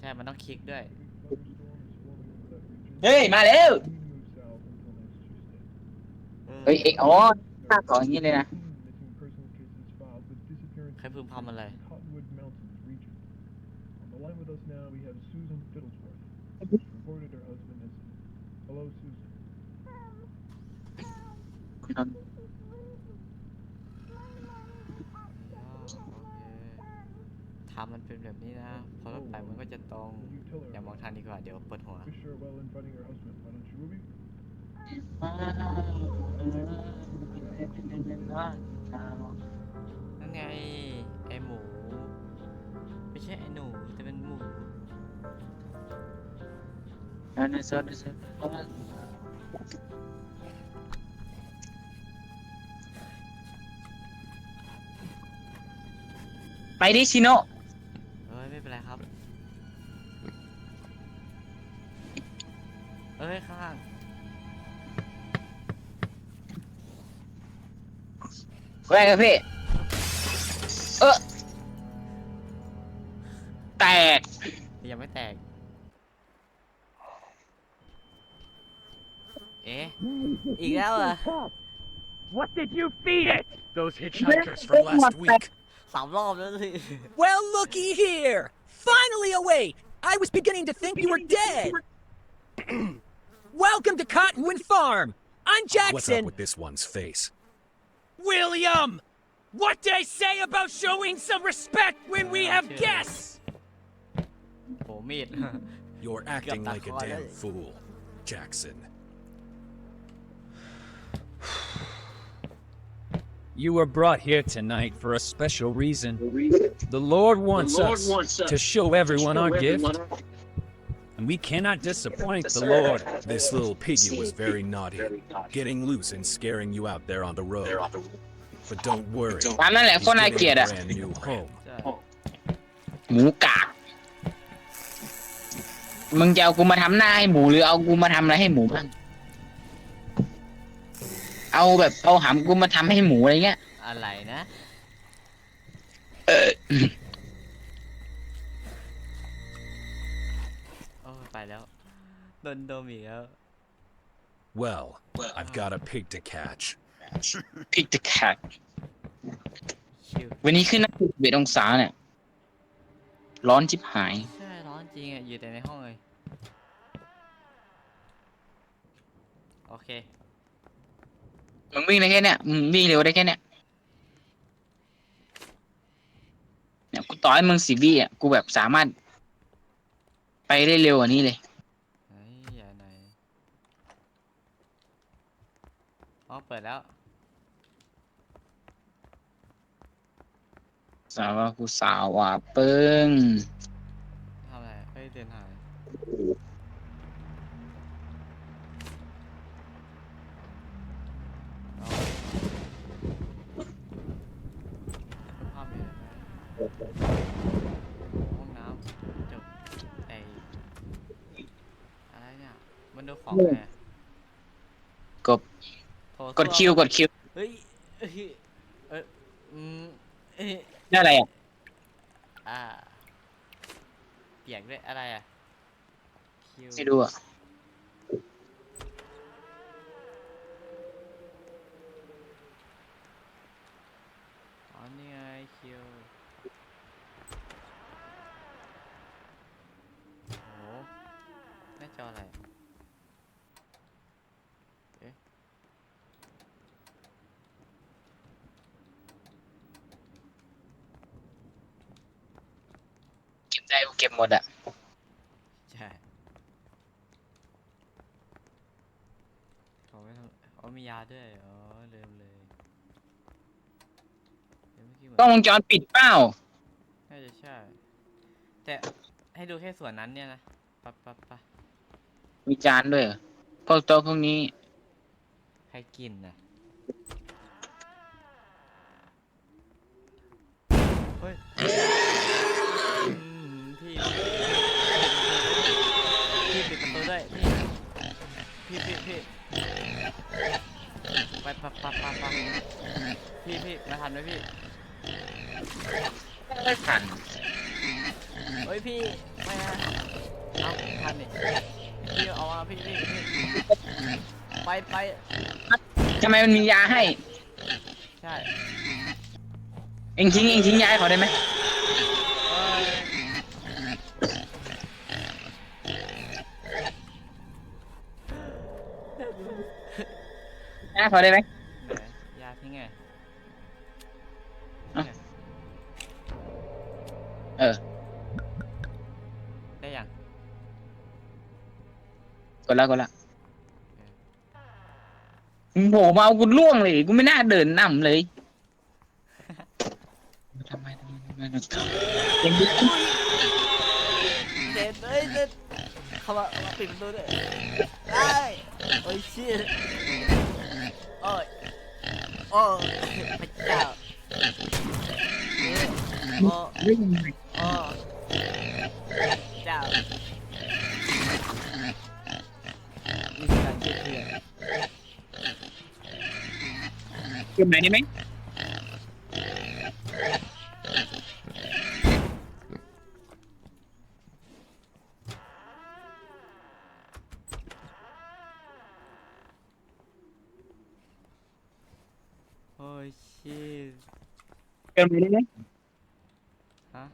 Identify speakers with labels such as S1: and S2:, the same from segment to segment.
S1: ใช่ มันต้องคลิกด้วย
S2: เฮ้ย มาแล้ว เฮ้ยเอ็กอ๋อภาคสองอย่างนี้เลยนะ
S1: ใครพึมพำอะไร
S3: Cottonwood Mountains
S1: ทำมันเป็นแบบนี้นะ พอรถไปมันก็จะตรง
S3: Will you tell
S1: อย่ามอง
S3: her?
S1: ทางดีกว่า เดี๋ยวปวดหัว
S3: Wish her well in finding her husband. Why don't you, Ruby?
S1: นั่นไง ไอหมู ไม่ใช่ไอหนู แต่เป็นหมู
S2: ไปดิชิโน
S1: เอ้ยไม่ เป็นไรครับ เอ้ยข้างล่าง
S2: แว่กันพี่ เออแตก
S1: ยังไม่แตก เอ๊ะ อีกแล้วเหรอ
S4: What did you feed it? Those hitchhikers from last week.
S1: สามรอบแล้วสิ
S5: Well, looky here! finally away! I was beginning to think beginning you were dead! You were... Welcome to Cottonwood Farm! I'm Jackson!
S6: What's up with this one's face?
S5: William! What did I say about showing some respect when we have guests?
S6: You're acting like a damn fool, Jackson.
S4: You were brought here tonight for a special reason. The Lord wants us to show everyone our gift, and we cannot disappoint the Lord.
S6: This little piggy was very naughty, getting loose and scaring you out there on the road. But don't worry,
S2: ตามนั่นแหละ
S6: he's
S2: โคนน่าเกลียด
S6: getting
S2: อะ
S6: a brand new home.
S1: ใช่
S2: หมูกาก มึงจะเอากูมาทำหน้าให้หมูหรือเอากูมาทำอะไรให้หมูบ้าง เอาแบบเอาหำกูมาทำให้หมูอะไรเงี้ย
S1: อะไรนะโอ้ยไปแล้ว โดนโดมอีกแล้ว
S6: Well, I've got a pig to catch.
S2: พิกจะแคท
S1: ชิว
S2: วันนี้ขึ้นหน้าเบ็ดองศาเนี่ย ร้อนจิบหาย
S1: ใช่ร้อนจริงอะ อยู่แต่ในห้องเลย โอเค
S2: มึงวิ่งได้แค่เนี้ยมึงวิ่งเร็วได้แค่เนี้ยเนี่ยกูต่อให้มึงสิบี้อะกูแบบสามารถ ไปได้เร็วกว่านี้เลย
S1: เฮ้ยอย่าไหนอยอ๋อเปิดแล้ว
S2: สาวว่ากูสาวว่าเปิ้ง
S1: ทำอะไรเฮ้ยเดินหายเอาภาพอยู่ไหนห้องน้ำจบไออะไรเนี่ย มันดูของไง
S2: กบ
S1: โถส้วม
S2: กดคิวกดคิว
S1: เฮ้ยเอ้ยเอ้ยอืมเอ้ย
S2: ได้อะไรอะ
S1: อ่าเปียกด้วยอะไรอะคิว
S2: ไม่ดูอะ
S1: อ๋อนี่ไงคิวโอ้โหหน้าจออะไร เอ๊ะ
S2: เก็บได้กูเก็บหมดอะ
S1: ใช่เขาไม่ทำอ๋อมียาด้วยอ๋อลืมเลยเดี๋ยวเมื่อกี้เหมือน
S2: กล้องวงจรปิดเปล่า
S1: น่าจะใช่ แต่ให้ดูแค่ส่วนนั้นเนี่ยนะปะปะปะ
S2: มีจานด้วยเหรอพวกโต๊ะพวกนี้
S1: ให้กินนะเฮ้ย พี่พี่พี่พี่ไปปะปะปะปะพี่พี่มาทันไหมพี่
S2: ไม่ทัน
S1: เฮ้ยพี่ไปไม่นะเอาทันดิพี่เอามาพี่พี่พี่ไปไป
S2: ทำไมมันมียาให้
S1: ใช่
S2: เอ็งทิ้งเอ็งทิ้งยาให้เขาได้ไหม
S1: เอ้ย
S2: ยาให้เขาได้ไหม
S1: ไหนยาทิ้งไง
S2: เอ้าเออ
S1: ได้ยัง
S2: กดแล้วกดแล้วมึงโผล่มาเอากูล่วงเลย กูไม่น่าเดินนำเลยทำไมทำไมทำไมทำไมยังดิ
S1: เด็ดเอ้ยเด็ดเข้ามาเอามาปิดประตูด้วยได้โอ้ยเชี่ย โอ้ยโอ้ยพระเจ้าโอ้โอ้เจ้ามีการเชื่อเชื่อ
S2: เก็บไหนได้ไหม
S1: โอ้ยชิต
S2: เกิ นไหนได้ไหม
S1: ฮะ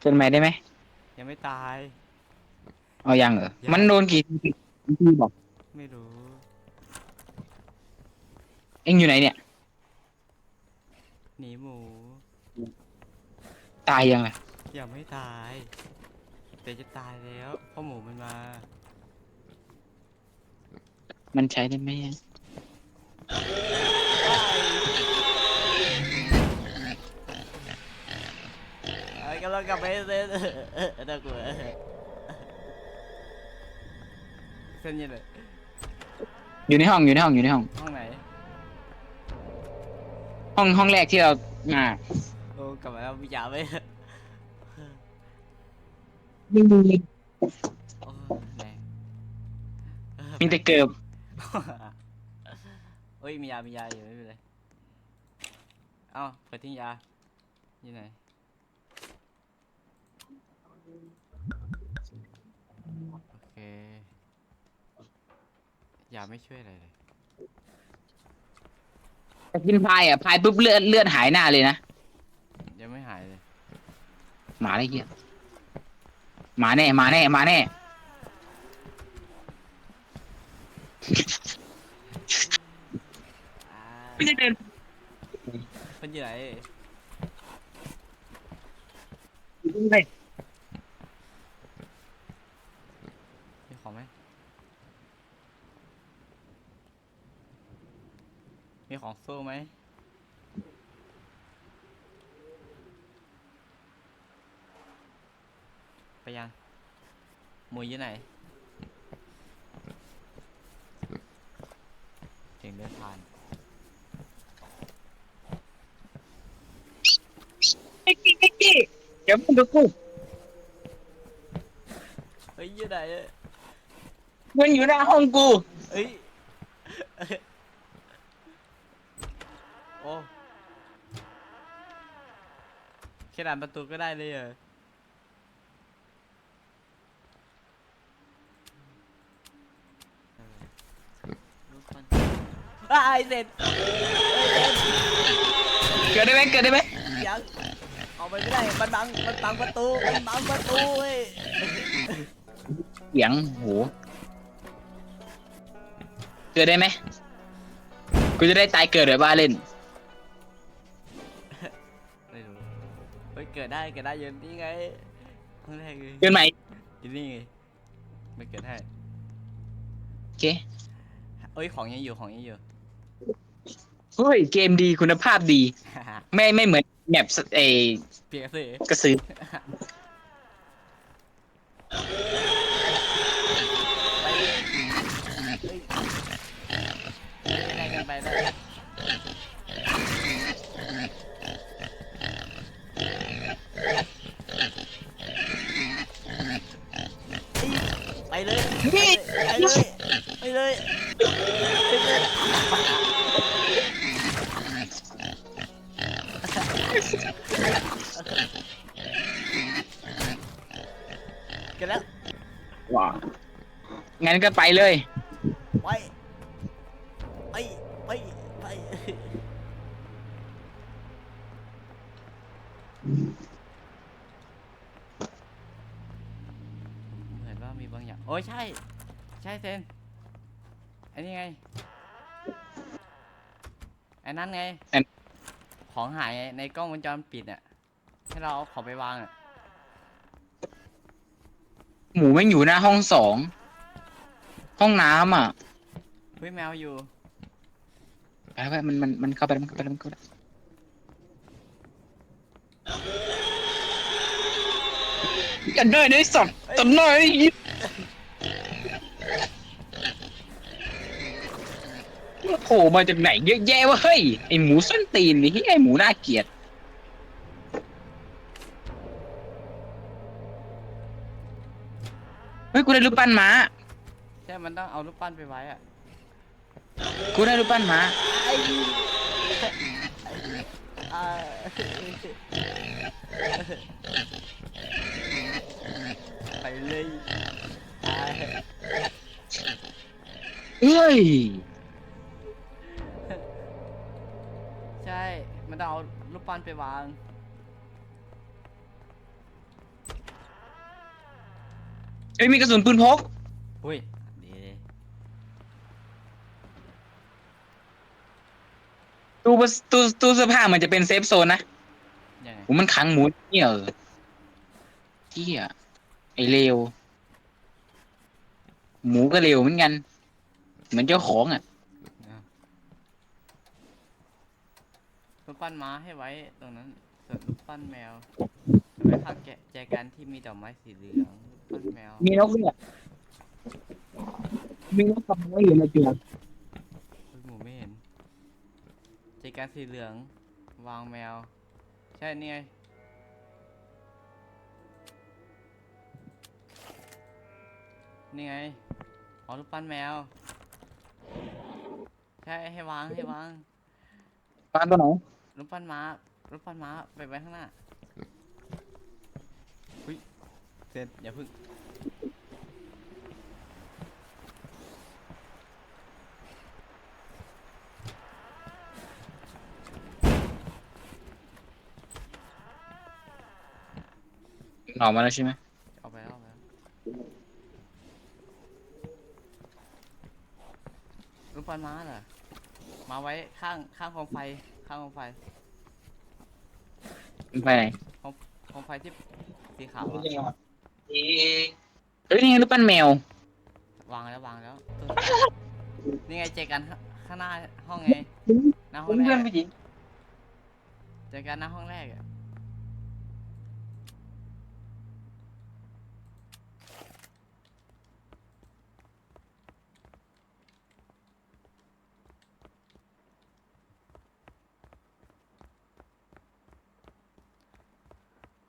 S2: เกินไหนได้ไหม
S1: ยังไม่ตาย
S2: เอายังเหรอ
S1: ยัง
S2: มันโดนกี่ทีทีบอก
S1: ไม่รู้
S2: เอ็งอยู่ไหนเนี่ย
S1: หนีหมู
S2: ตายยังไง
S1: ยังไม่ตาย แต่จะตายแล้วเพราะหมูมันมา
S2: มันใช้ได้ไหม
S1: กำลังกลับไปเส้นน่ากลัวเส้นยังไง
S2: อยู่ในห้องอยู่ในห้องอยู่ในห้อง
S1: ห้องไหน
S2: ห้องห้องแรกที่เรามา
S1: โอ้กลับมาแล้วพี่จ๋าไปโอ้แรง
S2: มีแต่เกิบ
S1: เอ้ยมียามียาอยู่ไม่เป็นไรเอ้าไปทิ้งยาอยู่ไหน โอ เคยาไม่ช่วยอะไรเลย
S2: แต่กินพายอะพายปุ๊บเลือดเลือดหายหน้าเลยนะ
S1: ยังไม่หายเลย
S2: หมาอะไรเงี้ยหมาแน่หมาแน่หมาแน่
S1: อ่า
S2: ไม่ได้เดิน
S1: มันอยู่ไหน
S2: เลย
S1: มีของไหม มีของสู้ไหมไปยังหมูอยู่ไหนเสียงเดินผ่าน
S2: ไอ้กี้ไอ้กี้เดี๋ยวมึงดูกู
S1: เฮ้ยอยู่ไหนอะ
S2: มันอยู่หน้าห้องกู
S1: เฮ้ย อ้แค่ด่านประตูก็ได้เลยเหรอทุกคนอ้ายเสร็จเอ้ยเสร็จ
S2: เกิดได้ไหมเกิดได้ไหม
S1: ยังเอาไปไม่ได้ มันบัง มันบังประตู มันบังประตูเว้ย
S2: เสียงโหเกิดได้ไหมกูจะได้ตายเกิดหรือบ้าเล่น
S1: เฮ้ยเกิดได้เกิดได้อยืนนี่ไงข้างแรกเลย
S2: เกิดใหม่
S1: อยู่นี่ไงไม่เกิดให้
S2: โอเค
S1: เอ้ยของยังอยู่ของยังอยู่
S2: เฮ้ยเกมดีคุณภาพดี ไม่ไม่เหมือนแมปสเอ
S1: เปียกสิ
S2: กระสือ
S1: ไปเฮ้ยไปไหนกันไปเลยไป เลยไปเลยไปเลยไปเลยเกันแล้ว
S2: ว้างั้นก็ไปเลย
S1: บางอย่างโอ้ยใช่ ใช่เซนไอ้นี่ไงไอ้นั่นไง
S2: อัน
S1: ของหายในกล้องวงจรปิดอะให้เราเอาของไปวางอะ
S2: หมูแม่งอยู่หน้าห้องสองห้องน้ำอะ
S1: เฮ้ยแมวอยู่
S2: ไปไปมันมันมันเข้าไปแล้วมันเข้าไปแล้วมันเข้าไปแล้วอย่าเดินไอ้สัตว์ตัดหน่อยไอ้ยิบ โผล่มาจากไหนเยอะแยะวะเฮ้ยไอหมูส้นตีนนี่ไอหมูน่าเกลียดเฮ้ยกูได้รูปปั้นม้า
S1: ใช่ มันต้องเอารูปปั้นไปไว้อะ
S2: กูได้รูปปั้นม้า
S1: ไอ้อ่าไปเลยอ่า
S2: เฮ้ย
S1: มันต้องเอารูปปั้นไปวาง
S2: เฮ้ยมีกระสุนปืนพก
S1: อุ้ย ดีเลย
S2: ตู้ปะตู้ตู้เสื้อผ้าเหมือนจะเป็นเซฟโซนนะ
S1: ยังไง
S2: โหมันขังหมูเนี่ยเออเที่ยไอเลวหมูก็เลวเหมือนกัน เหมือนเจ้าของอะ
S1: รูปปั้นม้าให้ไว้ตรงนั้นส่วนรูปปั้นแมวเอาไว้ข้างแกะแจกันที่มีดอกไม้สีเหลืองรูปปั้นแมว
S2: มีนกด้วยมีนกกับไว้อยู่ในตัว
S1: เฮ้ยหมูไม่เห็นแจกันสีเหลือง วางแมว ใช่นี่ไงนี่ไงอ๋อรูปปั้นแมว ใช่ให้วางให้วาง
S2: ปลาตัวไหน
S1: รูปปั้นม้ารูปปั้นม้าไปไว้ข้างหน้าหุ้ยเซนอย่าพึ่ง
S2: ออกมาแล้วใช่ไหม
S1: เอาไปแล้วเอาไปแล้วรูปปั้นม้าเหรอมาไว้ข้างข้างโคมไฟ ข้างโคมไฟ
S2: มันไปไหน
S1: โคมไฟที่สีขาวอะ
S2: เฮ้ยนี่ไงรูปปั้นแมว
S1: วางแล้ววางแล้วนี่ไงเจอกันข้างข้างหน้าห้องไงหน้าห้องแร
S2: เพื่อน
S1: ก
S2: ผู้หญิง
S1: เจอกันหน้าห้องแรกอะ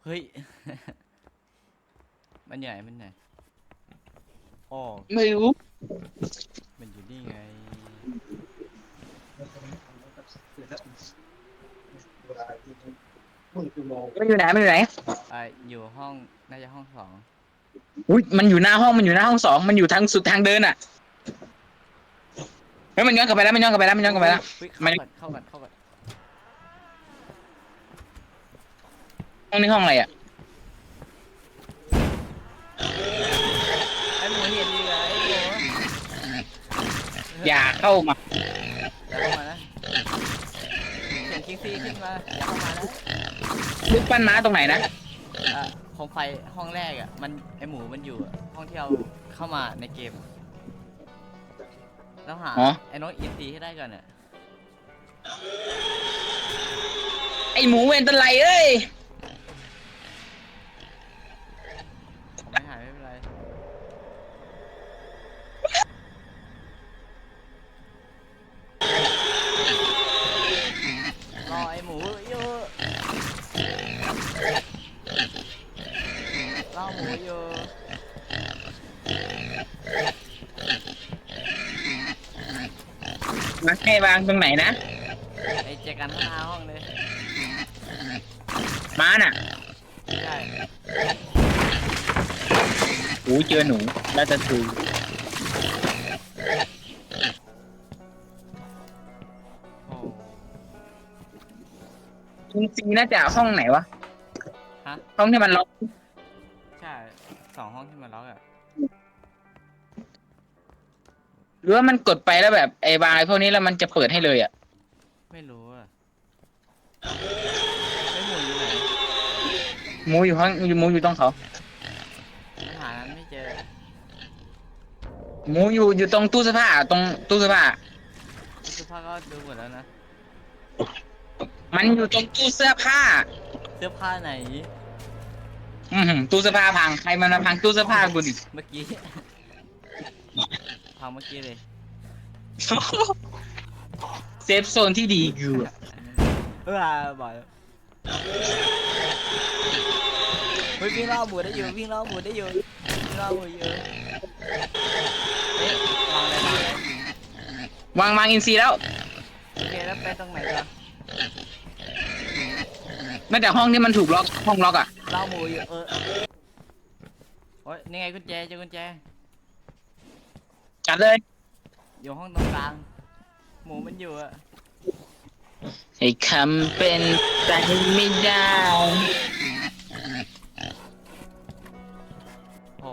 S1: เฮ้ย มันอยู่ไหนมันอยู่ไหนอ๋อ
S2: ไม่รู้
S1: มันอยู่นี่ไง
S2: มันอยู่ไหนมันอยู่ไหน
S1: อ่าอยู่ห้อง น่าจะห้องสอง
S2: อุ้ยมันอยู่หน้าห้องมันอยู่หน้าห้องสองมันอยู่ทางสุดทางเดินอะเฮ้ยมันย้อนกลับไปแล้วมันย้อนกลับไปแล้วมันย้อนกลับไปแล้ว
S1: เฮ้ย
S2: มั
S1: เข้านก่อนเข้าก่อนเข้าก่อน
S2: ห้องนี้ห้องอะไรอะ
S1: ไอ้หมูเห็นดีเลยไอ้หมู
S2: อย่าเข้ามา
S1: อย่าเข้ามานะเห็นคิงซีขึ้นมาอย่าเข้ามานะ
S2: รูปปั้นม้าตรงไหนนะ
S1: อะโคมไฟห้องแรกอะมันไอหมูมันอยู่อะห้องที่เราเข้ามาในเกมแล้วหา
S2: อ๋อ
S1: ไอ้น้องอินซีให้ได้ก่อนอะ
S2: ไอหมูเวนตะไลเอ้ย
S1: ผมไม่หายไม่เป็นไร รอไอหมูอยู่รอหมูอยู่
S2: มา ให้วางตรงไหนนะ
S1: ไอเจอกันข้างหน้าห้องเลย
S2: ม้าน่ะ
S1: ใช่
S2: โอ้ยเจอหนูแล้วจะถือ
S1: โอ้
S2: จริงๆน่าจะห้องไหนวะ
S1: ฮะ
S2: ห้องที่มันล็อก
S1: ใช่สองห้องที่มันล็อกอะ
S2: รือว่ามันกดไปแล้วแบบไอ้บางไอ้พวกนี้แล้วมันจะเปิดให้เลยอะ
S1: ไม่รู้อะไม่หมุนอยู่ไหน
S2: หมูอยู่ห้องหมูอยู่ตรงเขา
S1: มันหานั้นไม่เจอ
S2: หมูอยู่อยู่ตรงตู้เสื้อผ้าตรงตู้เสื้อผ้า
S1: เสื้อผ้าก็ดูหมดแล้วนะ
S2: มันอยู่ตรงตู้เสื้อผ้า
S1: เสื้อผ้าไหน
S2: อือหือตู้เสื้อผ้าพังใครมันมาพังตู้เสื้อผ้ากูดิ
S1: เมื่อกี้พัง เมื่อกี้เลย
S2: เซฟโซนที่ดีอยู่อะ
S1: เออบ่อยเฮ้ยวิ่งล่อหมูได้อยู่วิ่งล่อหมูได้อยู่วิ่งล่อหมูอยู่เอ๊ะวางอะไรวางอะไร
S2: วางวางอินซีแล้ว
S1: โอเคแล้วไปตรงไหนต่อ
S2: ไม่แต่ห้องที่มันถูกล็อกห้องล็อกอะ
S1: ล่อหมูอยู่เออโอ้ยนี่ไงกุญแจเจอกุญแจ
S2: จัดเลย
S1: อยู่ห้องตรงกลาง หมูมันอยู่อะ
S2: ให้คำเป็นใจไม่ได้
S1: โอ้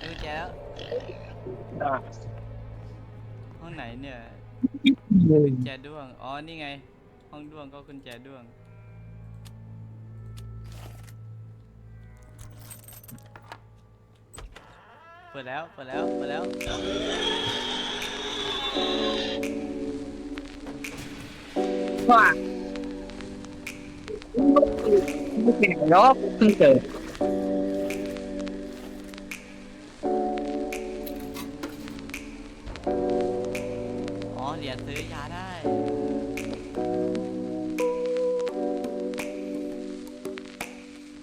S1: เจอกุญแจแล้วห้องไหนเนี่ยกุญแจด้วง อ๋อ นี่ไง ห้องด้วงก็กุญแจด้วง เปิดแล้ว เปิดแล้ว เปิดแล้ว
S2: ว่าไม่เป็นไรหรอกเพิ่งเจอ